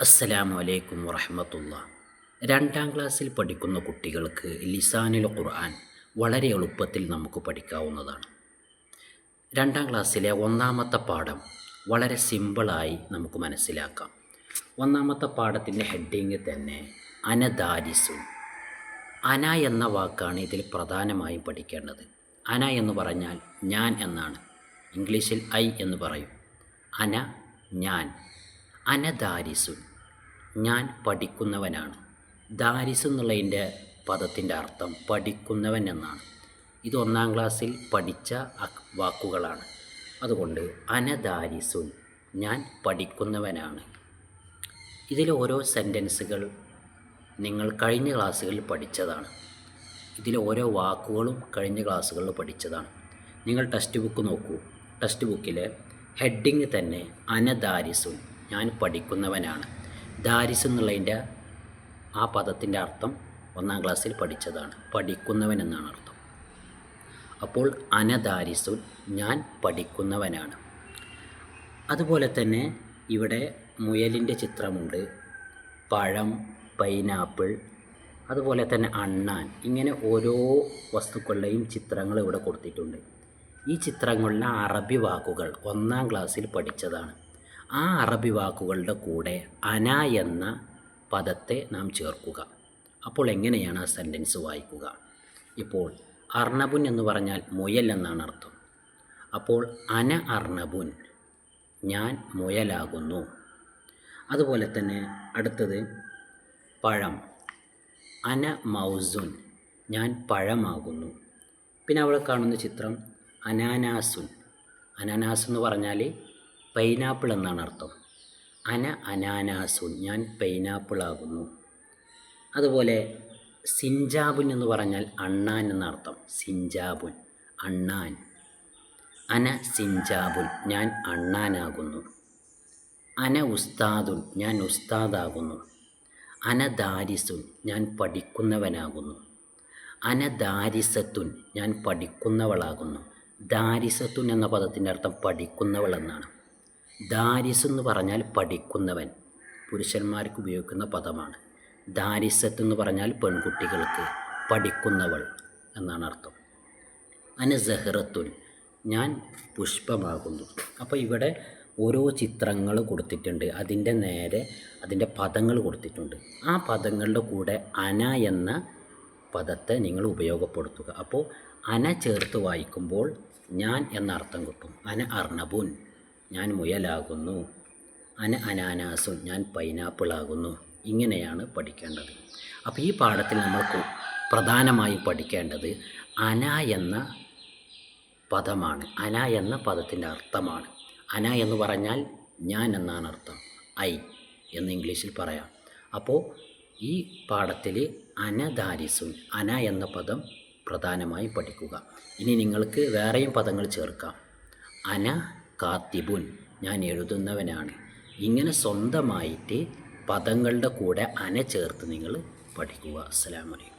അസ്സലാമു അലൈക്കും വറഹമത്തുള്ള രണ്ടാം ക്ലാസ്സിൽ പഠിക്കുന്ന കുട്ടികൾക്ക് ലിസാനുൽ ഖുർആൻ വളരെ എളുപ്പത്തിൽ നമുക്ക് പഠിക്കാവുന്നതാണ്. രണ്ടാം ക്ലാസ്സിലെ ഒന്നാമത്തെ പാഠം വളരെ സിമ്പിളായി നമുക്ക് മനസ്സിലാക്കാം. ഒന്നാമത്തെ പാഠത്തിന്റെ ഹെഡിങ് തന്നെ അനദാരിസു. അന എന്ന വാക്കാണ് ഇതിൽ പ്രധാനമായും പഠിക്കേണ്ടത്. അന എന്ന് പറഞ്ഞാൽ ഞാൻ എന്നാണ്. ഇംഗ്ലീഷിൽ ഐ എന്ന് പറയും. അന ഞാൻ. അനദാരിസുൻ ഞാൻ പഠിക്കുന്നവനാണ്. ദാരിസ് എന്നുള്ളതിന്റെ പദത്തിന്റെ അർത്ഥം പഠിക്കുന്നവൻ എന്നാണ്. ഇത് ഒന്നാം ക്ലാസ്സിൽ പഠിച്ച വാക്കുകളാണ്. അതുകൊണ്ട് അനദാരിസുൻ ഞാൻ പഠിക്കുന്നവനാണ്. ഇതിലെ ഓരോ സെന്റൻസുകൾ നിങ്ങൾ കഴിഞ്ഞ ക്ലാസ്സുകളിൽ പഠിച്ചതാണ്. ഇതിലെ ഓരോ വാക്കുകളും കഴിഞ്ഞ ക്ലാസ്സുകളിൽ പഠിച്ചതാണ്. നിങ്ങൾ ടെക്സ്റ്റ് ബുക്ക് നോക്കൂ. ടെക്സ്റ്റ് ബുക്കിലെ ഹെഡിങ് തന്നെ അനദാരിസുൻ ഞാൻ പഠിക്കുന്നവനാണ്. ദാരിസ് എന്നുള്ളതിന്റെ ആ പദത്തിന്റെ അർത്ഥം ഒന്നാം ക്ലാസ്സിൽ പഠിച്ചതാണ്. പഠിക്കുന്നവൻ എന്നാണ് അർത്ഥം. അപ്പോൾ അനദാരിസുൻ ഞാൻ പഠിക്കുന്നവനാണ്. അതുപോലെ തന്നെ ഇവിടെ മുയലിന്റെ ചിത്രമുണ്ട്. പഴം പൈനാപ്പിൾ അതുപോലെ തന്നെ അണ്ണാൻ. ഇങ്ങനെ ഓരോ വസ്തുക്കളുടെയും ചിത്രങ്ങൾ ഇവിടെ കൊടുത്തിട്ടുണ്ട്. ഈ ചിത്രങ്ങളിലെ അറബി വാക്കുകൾ ഒന്നാം ക്ലാസ്സിൽ പഠിച്ചതാണ്. ആ അറബി വാക്കുകളുടെ കൂടെ അന എന്ന പദത്തെ നാം ചേർക്കുക. അപ്പോൾ എങ്ങനെയാണ് ആ സെന്റൻസ് വായിക്കുക? ഇപ്പോൾ അർണബുൻ എന്ന് പറഞ്ഞാൽ മുയൽ എന്നാണ് അർത്ഥം. അപ്പോൾ അന അർണബുൻ ഞാൻ മുയലാകുന്നു. അതുപോലെ തന്നെ അടുത്തത് പഴം. അന മൗസുൻ ഞാൻ പഴമാകുന്നു. പിന്നെ അവിടെ കാണുന്ന ചിത്രം അനാനാസുൻ. അനാനാസ് എന്ന് പറഞ്ഞാൽ പൈനാപ്പിൾ എന്നാണ് അർത്ഥം. അന അനാനാസുൻ ഞാൻ പൈനാപ്പിൾ ആകുന്നു. അതുപോലെ സിഞ്ചാബുൻ എന്ന് പറഞ്ഞാൽ അണ്ണാൻ എന്നർത്ഥം സിഞ്ചാബുൻ അണ്ണാൻ. അന സിഞ്ചാബുൻ ഞാൻ അണ്ണാനാകുന്നു. അന ഉസ്താദുൻ ഞാൻ ഉസ്താദാകുന്നു. അന ദാരിസുൻ ഞാൻ പഠിക്കുന്നവനാകുന്നു. അന ദാരിസത്തുൻ ഞാൻ പഠിക്കുന്നവളാകുന്നു. ദാരിസത്തുൻ എന്ന പദത്തിന്റെ അർത്ഥം പഠിക്കുന്നവൾ എന്നാണ് ദാരിസ് എന്ന് പറഞ്ഞാൽ പഠിക്കുന്നവൻ. പുരുഷന്മാർക്ക് ഉപയോഗിക്കുന്ന പദമാണ്. ദാരിസത്ത് എന്ന് പറഞ്ഞാൽ പെൺകുട്ടികൾക്ക് പഠിക്കുന്നവൾ എന്നാണ് അർത്ഥം. അന ഞാൻ പുഷ്പമാകുന്നു. അപ്പോൾ ഇവിടെ ഓരോ ചിത്രങ്ങൾ കൊടുത്തിട്ടുണ്ട്. അതിന്റെ നേരെ അതിന്റെ പദങ്ങൾ കൊടുത്തിട്ടുണ്ട്. ആ പദങ്ങളുടെ കൂടെ അന എന്ന പദത്തെ നിങ്ങൾ ഉപയോഗപ്പെടുത്തുക. അപ്പോൾ അന ചേർത്ത് വായിക്കുമ്പോൾ ഞാൻ എന്ന അർത്ഥം കിട്ടും. അന അർണബുൻ. ഞാൻ മുയലാകുന്നു. അന അനാനാസും ഞാൻ പൈനാപ്പിളാകുന്നു. ഇങ്ങനെയാണ് പഠിക്കേണ്ടത്. അപ്പോൾ ഈ പാഠത്തിൽ നമ്മൾ പ്രധാനമായും പഠിക്കേണ്ടത് അന എന്ന പദമാണ്. അന എന്ന പദത്തിന്റെ അർത്ഥമാണ്. അന എന്ന് പറഞ്ഞാൽ ഞാൻ എന്നാണ് അർത്ഥം? ഐ എന്ന് ഇംഗ്ലീഷിൽ പറയാം. അപ്പോൾ ഈ പാഠത്തിൽ അനദാരിസുൻ അന എന്ന പദം പ്രധാനമായും പഠിക്കുക. ഇനി നിങ്ങൾക്ക് വേറെയും പദങ്ങൾ ചേർക്കാം. അന കാത്തിബുൻ ഞാൻ എഴുതുന്നവനാണ്. ഇങ്ങനെ സ്വന്തമായിട്ട് പദങ്ങളുടെ കൂടെ അന ചേർത്ത് നിങ്ങൾ പഠിക്കുക. അസ്സലാമലൈക്കും